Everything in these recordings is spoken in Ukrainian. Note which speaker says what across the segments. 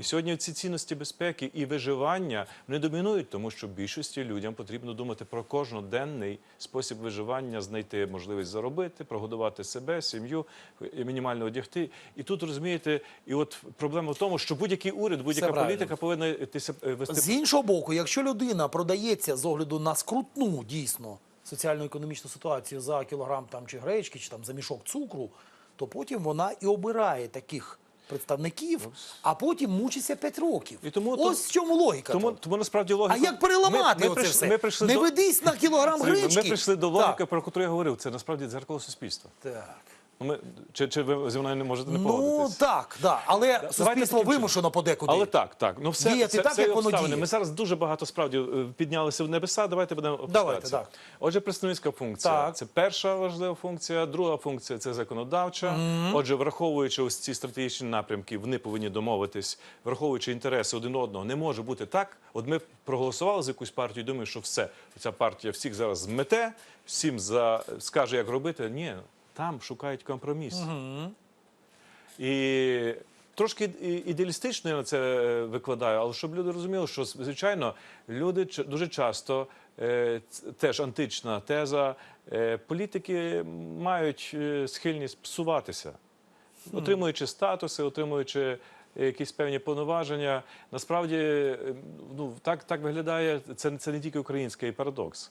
Speaker 1: І сьогодні ці цінності безпеки і виживання не домінують, тому що більшості людям потрібно думати про кожноденний спосіб виживання, знайти можливість заробити, прогодувати себе, сім'ю, мінімально одягти. І тут розумієте, і от проблема в тому, що будь-який уряд, будь-яка політика повинна е, вести
Speaker 2: З іншого боку, якщо людина продається з огляду на скрутну дійсно соціально-економічну ситуацію за кілограм там чи гречки, чи там за мішок цукру, то потім вона і обирає таких представників, а потім мучиться 5 років.
Speaker 1: І тому-
Speaker 2: Ось в чому логіка.
Speaker 1: Тому,
Speaker 2: тому,
Speaker 1: тому насправді логіка.
Speaker 2: А як переламати
Speaker 1: Ми- ми
Speaker 2: оце все?
Speaker 1: Ми прийшли
Speaker 2: Не
Speaker 1: до...
Speaker 2: ведись на кілограм гречки.
Speaker 1: Ми прийшли до логіки,
Speaker 2: Так.
Speaker 1: про яку я говорив. Це насправді дзеркало суспільства.
Speaker 2: так.
Speaker 1: Ну, Ми, чи, чи ви зі мною не можете не
Speaker 2: Ну
Speaker 1: погодитись?
Speaker 2: так, да. але суспільство
Speaker 1: таким
Speaker 2: вимушено подекуди.
Speaker 1: Але так, так. Ну все,
Speaker 2: Діяти
Speaker 1: це,
Speaker 2: так,
Speaker 1: це
Speaker 2: як воно
Speaker 1: обставини.
Speaker 2: діє.
Speaker 1: Ми зараз дуже багато справді е, піднялися в небеса. Давайте будемо опускатися.
Speaker 2: так.
Speaker 1: Отже, представницька функція
Speaker 2: Так.
Speaker 1: це перша важлива функція. Друга функція це законодавча. Отже, враховуючи ось ці стратегічні напрямки, вони повинні домовитись, враховуючи інтереси один одного. Не може бути так. От ми проголосували за якусь партію. і Думаю, що все ця партія всіх зараз змете, всім за скаже, як робити. Ні, там шукають компроміс. І трошки ідеалістично я на це е, викладаю, але щоб люди розуміли, що звичайно люди дуже часто е, теж антична теза. е, Політики мають схильність псуватися, отримуючи статуси, отримуючи якісь певні повноваження. Насправді, е, ну так, так виглядає. Це, це не тільки український парадокс.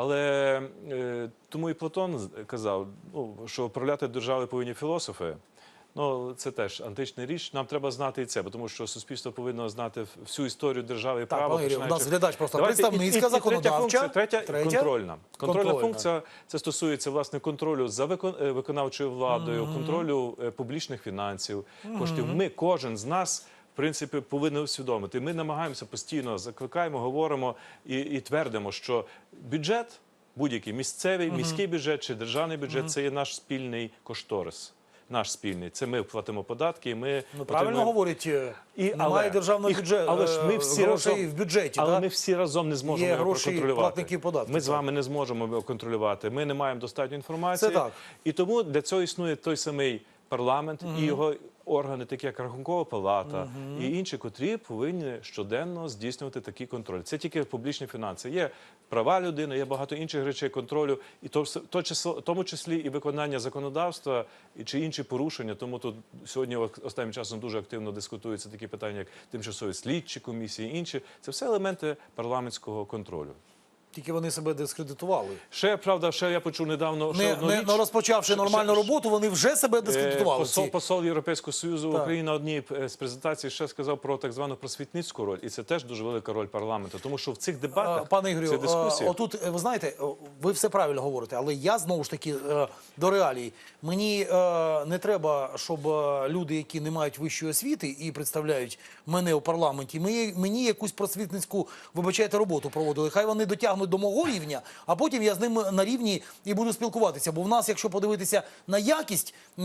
Speaker 1: Але е, тому і Платон казав, ну, що управляти державою повинні філософи. Ну, це теж антична річ. Нам треба знати і це, бо тому що суспільство повинно знати всю історію держави і
Speaker 2: Так,
Speaker 1: права.
Speaker 2: пане у нас глядач просто
Speaker 1: Давайте, і- і- і
Speaker 2: представницька,
Speaker 1: третя функція, третя,
Speaker 2: третя
Speaker 1: контрольна. Контрольна
Speaker 2: контрольна.
Speaker 1: функція це стосується власне контролю за викон- е, виконавчою владою, контролю е, публічних фінансів, коштів. Ми, кожен з нас. Принципі, повинен усвідомити. Ми намагаємося постійно закликаємо, говоримо і, і твердимо, що бюджет, будь-який місцевий, міський бюджет чи державний бюджет це є наш спільний кошторис. Наш спільний. Це ми платимо податки, і ми
Speaker 2: Ну, правильно говорять, е,
Speaker 1: І,
Speaker 2: немає державного бюджету,
Speaker 1: але ж ми всі
Speaker 2: грошей
Speaker 1: разом,
Speaker 2: в бюджеті.
Speaker 1: але
Speaker 2: да?
Speaker 1: ми всі разом не зможемо
Speaker 2: Є
Speaker 1: його
Speaker 2: гроші
Speaker 1: проконтролювати.
Speaker 2: платників податків,
Speaker 1: Ми з вами не зможемо його контролювати. Ми не маємо достатньо інформації.
Speaker 2: Це так.
Speaker 1: І тому для цього існує той самий парламент і його органи, такі як Рахункова палата і інші, котрі повинні щоденно здійснювати такий контроль. Це тільки публічні фінанси. Є права людини, є багато інших речей контролю, і то, то число, тому числі і виконання законодавства і чи інші порушення. Тому тут сьогодні останнім часом дуже активно дискутуються такі питання, як тимчасові слідчі комісії, інші. Це все елементи парламентського контролю.
Speaker 2: Тільки вони себе дискредитували.
Speaker 1: Ще правда, ще я почув недавно
Speaker 2: Не,
Speaker 1: одну
Speaker 2: не,
Speaker 1: річ.
Speaker 2: не розпочавши нормальну
Speaker 1: ще-
Speaker 2: роботу, вони вже себе
Speaker 1: Е,
Speaker 2: дискредитували.
Speaker 1: Посол, посол Європейського Союзу
Speaker 2: Так.
Speaker 1: України на одній е, з презентацій ще сказав про так звану просвітницьку роль, і це теж дуже велика роль парламенту, тому що в цих дебатах,
Speaker 2: Пане Ігорю,
Speaker 1: цих дискусіях,
Speaker 2: е, отут ви знаєте, ви все правильно говорите, але я знову ж таки до реалій. Мені не треба, щоб люди, які не мають вищої освіти і представляють мене у парламенті, мені, мені якусь просвітницьку, вибачайте, роботу проводили. Хай вони дотягнуть до мого рівня, а потім я з ним на рівні і буду спілкуватися. Бо в нас, якщо подивитися на якість, е,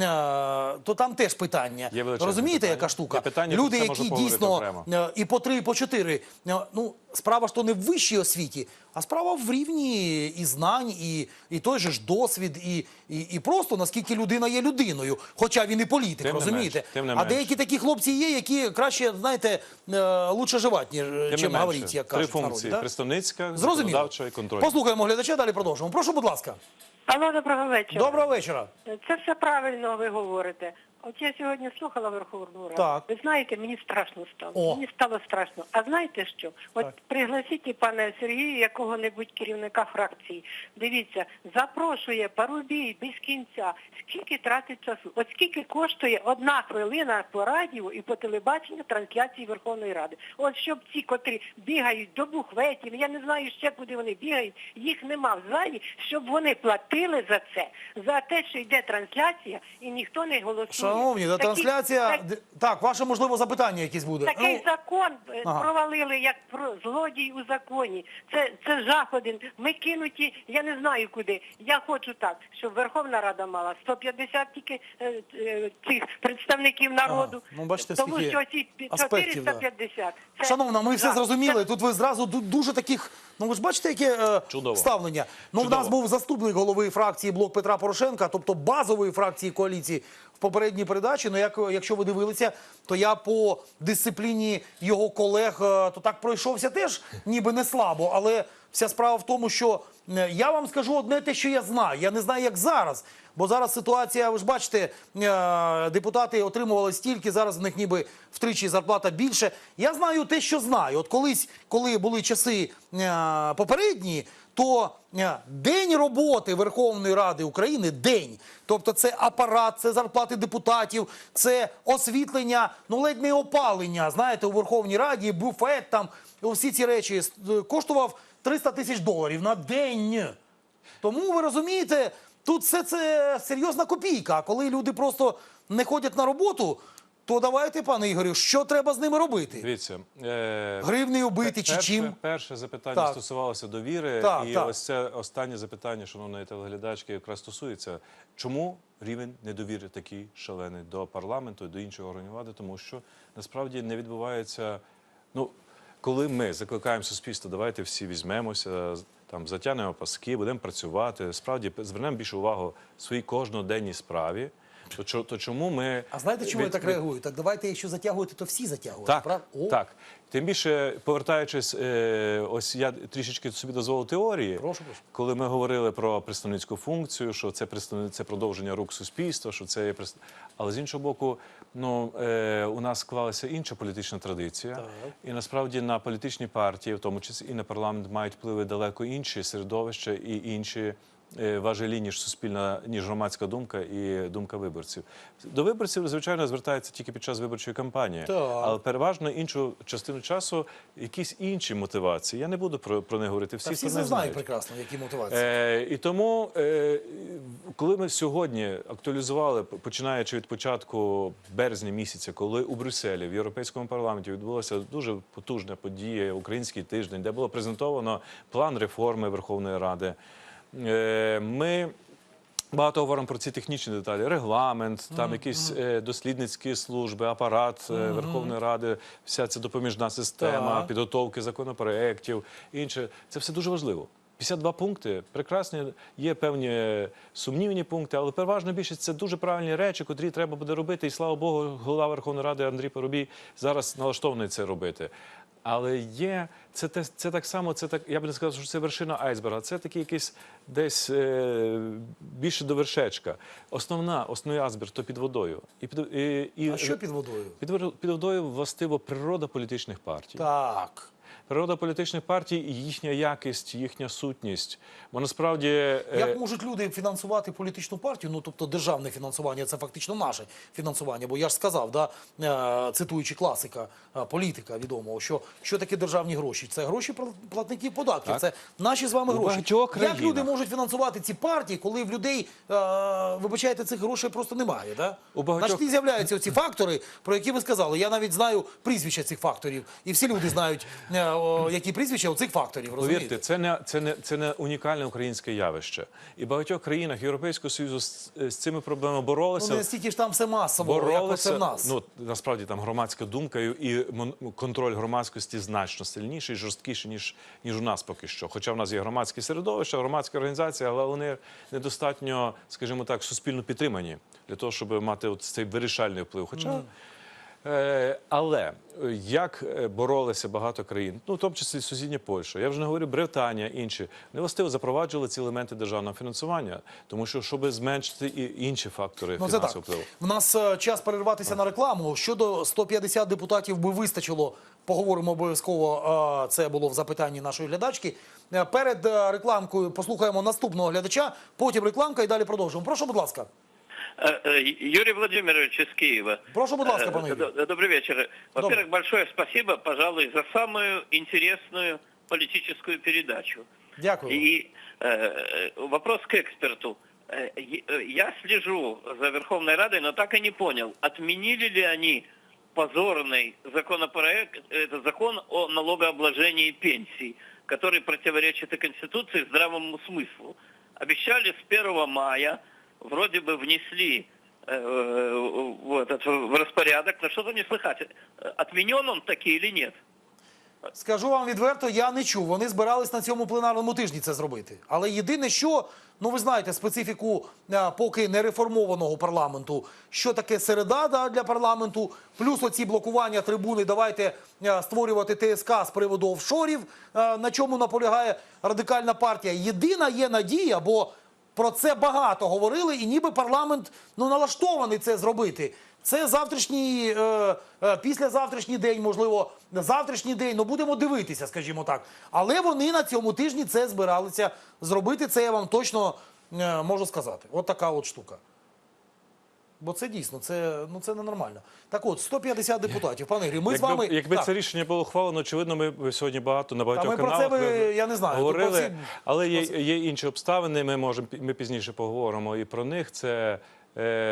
Speaker 2: то там теж питання. Розумієте,
Speaker 1: питання.
Speaker 2: яка штука?
Speaker 1: Питання,
Speaker 2: люди, які дійсно. Е, і по три, і по чотири. Е, Ну, справа ж то не в вищій освіті, а справа в рівні і знань, і, і той же ж досвід, і, і, і просто наскільки людина є людиною, хоча він і політик,
Speaker 1: Тим не
Speaker 2: розумієте?
Speaker 1: тим не
Speaker 2: а деякі такі хлопці є, які краще, знаєте, е, лучше живать, ніж
Speaker 1: тим не
Speaker 2: чим
Speaker 1: менше,
Speaker 2: говорить, як кажуть в народі.
Speaker 1: функції:
Speaker 2: да?
Speaker 1: представницька,
Speaker 2: Зрозуміло.
Speaker 1: законодавча і контрольна.
Speaker 2: Послухаємо глядача, далі продовжимо. Прошу, будь ласка.
Speaker 3: Алло, доброго вечора.
Speaker 2: Доброго вечора.
Speaker 3: Це все правильно ви говорите. От я сьогодні слухала Верховну Раду.
Speaker 2: Так.
Speaker 3: Ви знаєте, мені страшно стало.
Speaker 2: О.
Speaker 3: Мені стало страшно. А знаєте що? От
Speaker 2: Так.
Speaker 3: пригласіть пане Сергію, якого-небудь керівника фракції. Дивіться, запрошує Парубій без кінця. Скільки тратить часу? От скільки коштує одна хвилина по радіо і по телебаченню трансляції Верховної Ради? От щоб ці, котрі бігають до буфетів, я не знаю ще куди вони бігають, їх нема в залі, щоб вони платили за це, за те, що йде трансляція, і ніхто не голосує.
Speaker 2: Шановні, та трансляція.
Speaker 3: так-
Speaker 2: Так, ваше можливо запитання якесь буде.
Speaker 3: Такий
Speaker 2: Ну,
Speaker 3: закон е,
Speaker 2: ага.
Speaker 3: провалили, як про злодій у законі. Це, це жах один. Ми кинуті, я не знаю куди. Я хочу так, щоб Верховна Рада мала 150 тільки е, е, цих представників народу.
Speaker 2: Ага. Ну, бачите,
Speaker 3: Тому
Speaker 2: скільки
Speaker 3: що ці пі-
Speaker 2: аспектів, да.
Speaker 3: 450. Це
Speaker 2: Шановна, ми все зрозуміли. Тут ви зразу дуже таких. Ну ви ж бачите, яке е,
Speaker 1: Чудово.
Speaker 2: ставлення. Ну, в нас був заступник голови фракції Блок Петра Порошенка, тобто базової фракції коаліції в попередні попередні передачі. Ну, як, якщо ви дивилися, то я по дисципліні його колег е, то так пройшовся теж ніби не слабо. Але вся справа в тому, що е, я вам скажу одне те, що я знаю. Я не знаю, як зараз. Бо зараз ситуація, ви ж бачите, е, депутати отримували стільки, зараз в них ніби втричі зарплата більше. Я знаю те, що знаю. От колись, коли були часи е, попередні, то день роботи Верховної Ради України день. Тобто це апарат, це зарплати депутатів, це освітлення, ну ледь не опалення. Знаєте, у Верховній Раді буфет там всі ці речі коштував 300 тисяч доларів на день. Тому ви розумієте, тут все це серйозна копійка. А коли люди просто не ходять на роботу, то давайте, пане Ігорю, що треба з ними робити?
Speaker 1: Дивіться, е,
Speaker 2: Гривнею бити чи
Speaker 1: перше,
Speaker 2: чим?
Speaker 1: перше запитання
Speaker 2: Так.
Speaker 1: стосувалося довіри,
Speaker 2: Так,
Speaker 1: і
Speaker 2: так.
Speaker 1: ось це останнє запитання, шановної телеглядачки, якраз стосується, чому рівень недовіри такий шалений до парламенту і до інших органів влади, тому що насправді не відбувається. Ну, коли ми закликаємо суспільство, давайте всі візьмемося, там затягнемо паски, будемо працювати. Справді звернемо більше увагу своїй кожноденній справі. То, то чому ми
Speaker 2: А знаєте, чому я
Speaker 1: від-
Speaker 2: так реагую? Так давайте, якщо затягуєте, то всі затягують.
Speaker 1: так,
Speaker 2: прав? О,
Speaker 1: так. Тим більше, повертаючись, е, ось я трішечки собі дозволив теорії.
Speaker 2: Прошу, прошу.
Speaker 1: Коли ми говорили про представницьку функцію, що це представни- це продовження рук суспільства, що це є прис- але з іншого боку, ну е, у нас склалася інша політична традиція, і насправді на політичні партії, в тому числі і на парламент, мають впливи далеко інші середовища і інші. Е, Важелі, ніж суспільна, ніж громадська думка і думка виборців. До виборців, звичайно, звертається тільки під час виборчої кампанії.
Speaker 2: Так.
Speaker 1: Але переважно іншу частину часу якісь інші мотивації. Я не буду про, про них говорити. Всі,
Speaker 2: Та всі знають
Speaker 1: знають.
Speaker 2: прекрасно, які мотивації.
Speaker 1: Е, і тому, е, коли ми сьогодні актуалізували, починаючи від початку березня місяця, коли у Брюсселі в Європейському парламенті відбулася дуже потужна подія, український тиждень, де було презентовано план реформи Верховної Ради. Е, ми Багато говоримо про ці технічні деталі: регламент, там якісь е, дослідницькі служби, апарат е, Верховної Ради, вся ця допоміжна система,
Speaker 2: Так.
Speaker 1: підготовки законопроєктів, інше. Це все дуже важливо. 52 пункти прекрасні, є певні сумнівні пункти, але переважно більшість це дуже правильні речі, котрі треба буде робити. І слава Богу, голова Верховної Ради Андрій Поробій зараз налаштований це робити. Але є це, те- це так само, це так. Я б не сказав, що це вершина айсберга. Це такий якийсь десь е, більше до вершечка. Основна, основний айсберг то під водою. І під і, і
Speaker 2: А що під водою?
Speaker 1: під, під водою властиво природа політичних партій.
Speaker 2: Так.
Speaker 1: Природа політичних партій і їхня якість, їхня сутність. Бо насправді е,
Speaker 2: Як можуть люди фінансувати політичну партію? Ну тобто державне фінансування це фактично наше фінансування. Бо я ж сказав, да, е, цитуючи класика е, політика відомого, що що таке державні гроші? Це гроші пла- платників податків.
Speaker 1: Так.
Speaker 2: Це наші з вами гроші. Як люди можуть фінансувати ці партії, коли в людей вибачаєте, цих грошей просто немає? Да?
Speaker 1: У багатьох-
Speaker 2: Значить, з'являються ці фактори, про які ви сказали. Я навіть знаю прізвища цих факторів, і всі люди знають, е, о, які прізвища у цих факторів. Розумієте?
Speaker 1: Повірте, це не це не це не унікальне українське явище. І в багатьох країнах Європейського союзу з, з цими проблемами
Speaker 2: Ну,
Speaker 1: боролися.
Speaker 2: не настільки ж там все масово, як
Speaker 1: боролися.
Speaker 2: в нас.
Speaker 1: Ну насправді там громадська думка і і контроль громадськості значно сильніший, жорсткіший ніж ніж у нас поки що. Хоча в нас є громадське середовище, громадські організації, але вони недостатньо, скажімо так, суспільно підтримані для того, щоб мати от цей вирішальний вплив. Хоча Е, Але е, як е, боролися багато країн, ну в тому числі сусідня Польща, я вже не говорю Британія, інші вони властиво запроваджували ці елементи державного фінансування, тому що щоб зменшити і інші фактори
Speaker 2: Ну,
Speaker 1: фінансового впливу.
Speaker 2: В нас е, час перерватися на рекламу. Щодо 150 депутатів би вистачило. Поговоримо обов'язково. е, Це було в запитанні нашої глядачки. Е, Перед е, рекламкою послухаємо наступного глядача. Потім рекламка і далі продовжуємо. Прошу, будь ласка.
Speaker 4: Э, э, Юрий Владимирович из Киева.
Speaker 2: Прошу, будь ласка, пане
Speaker 4: Э,
Speaker 2: Юрій.
Speaker 4: д- Добрый вечер. Во-первых, большое спасибо, пожалуй, за самую интересную политическую передачу.
Speaker 2: Дякую.
Speaker 4: И э, вопрос к эксперту. Я слежу за Верховной Радой, но так и не понял, отменили ли они позорный законопроект, это закон о налогообложении пенсий, который противоречит и Конституции, и здравому смыслу. Обещали с 1 мая, вроде бы внесли э, в, этот, в распорядок, но что-то не слыхать. Э, Отменен он таки или нет?
Speaker 2: Скажу вам відверто, я не чув. Вони збирались на цьому пленарному тижні це зробити. Але єдине, що ну ви знаєте, специфіку е, поки не реформованого парламенту, що таке середа да, для парламенту, плюс оці блокування трибуни. Давайте е, створювати ТСК з приводу офшорів, е, на чому наполягає радикальна партія. Єдина є надія, бо про це багато говорили, і ніби парламент ну налаштований це зробити. Це завтрашній, е, е, післязавтрашній день, можливо, завтрашній день. Ну будемо дивитися, скажімо так. Але вони на цьому тижні це збиралися зробити. Це я вам точно е, можу сказати. От така от штука. Бо це дійсно, це ну це ненормально. Так от, 150 депутатів. Пане Ігорі, ми з вами
Speaker 1: якби
Speaker 2: Так.
Speaker 1: це рішення було ухвалено, очевидно, ми б сьогодні багато на багатьох
Speaker 2: ми про це
Speaker 1: каналах ви-
Speaker 2: я не знаю,
Speaker 1: говорили.
Speaker 2: всі-
Speaker 1: але є, є інші обставини. Ми можемо ми пізніше поговоримо і про них. Це е,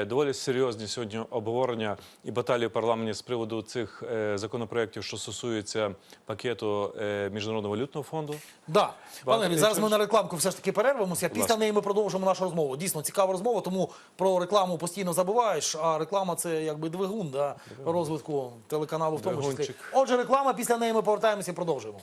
Speaker 1: доволі серйозні сьогодні обговорення і баталії в парламенті з приводу цих е, законопроєктів, що стосуються пакету е, міжнародного валютного фонду.
Speaker 2: Да. Пане Ігорі, зараз ми на рекламку все ж таки перервемося. Після неї ми продовжимо нашу розмову. Дійсно цікава розмова, тому про рекламу постійно забуваєш. А реклама це якби двигун да, розвитку телеканалу в тому числі. Отже, реклама. Після неї ми повертаємося і продовжуємо.